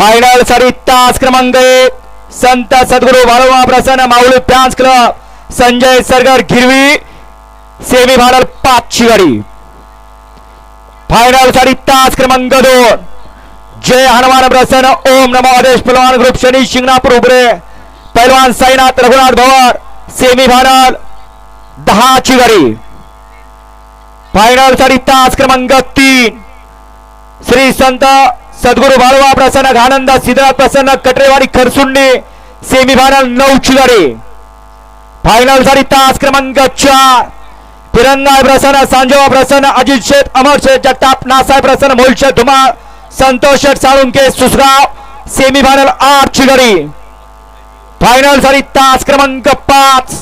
Final सरी तास क्रमांक एक. संत सद्गुरू बाळोबा प्रसन्न Mauli fans club Sanjay Sargar Girvi. Semi final पाचशी गाडी. फायनलसाठी तास क्रमांक दोन. जय हनुमान प्रसन्न. ओम नमो आदेश पलवान ग्रुप शनी शिंगणापूर उभरे. पैलवान साईनाथ रघुनाथ भवर. सेमी फायनल दहाची गाडी. फायनलसाठी तास क्रमांक तीन. श्री संत सद्गुरू बाळवा प्रसन्न घानंदा सिद्धनाथ प्रसन्न कटरेवाडी खरसुंडे सेमी फायनल नऊची गाडी फायनलसाठी तास क्रमांक चार. तिरंगा प्रसन्न सांजोबा प्रसन्न अजित शेठ अमर शेठ जगताप नासाहेब प्रसन्न मोलशेठ धुमाळ संतोष शेठ साळुंके सुसगाव सेमी फायनल आठची गाडी फायनलसाठी तास क्रमांक पाच.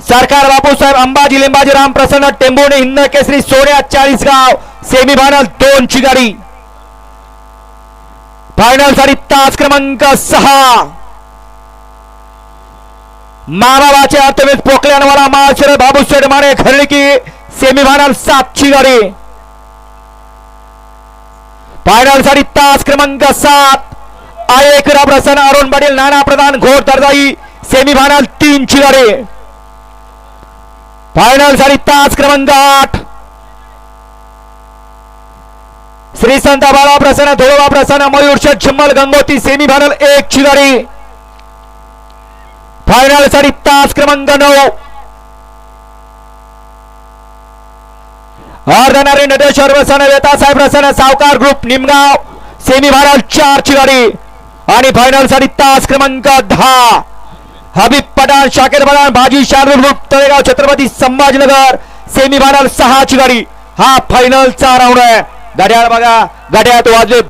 सरकार बापूसाहेब अंबाजी लिंबाजी राम प्रसन्न टेंबोणे हिंद केसरी सोन्या चाळीसगाव सेमी फायनल दोन ची गाडी फायनल साठी तास क्रमांक सहा मामाबाचे अर्थवेद पोकल्यानवाला महाशर बाबूशेठ माने खर्डकी सेमी फायनल सात ची गाडी फायनल साठी तास क्रमांक सात आयेकरा प्रसन्न अरुण पाटील नाना प्रधान घोड दर्जाई सेमी फायनल तीन ची गाडी फायनल झाली तास क्रमांक आठ. श्री संत बाळा प्रसन्न धोळवा प्रसन्न मयूर शेठ गंगोती सेमी फायनल एक चिदारी फायनलसाठी तास क्रमांक नऊ. अर्धनारी नटेश्वर प्रसन्न वेतासाहेब प्रसन्न सावकार ग्रुप निमगाव सेमी फायनल चार चिदारी आणि फायनलसाठी तास क्रमांक दहा. हबीब पठाण शाकेर पठाण भाजी शार्दूल तळेगाव छत्रपती संभाजीनगर सेमी फायनल सहाची गाडी. हा फायनलचा राऊंड आहे. गाड्या बघा गाड्यात वाजले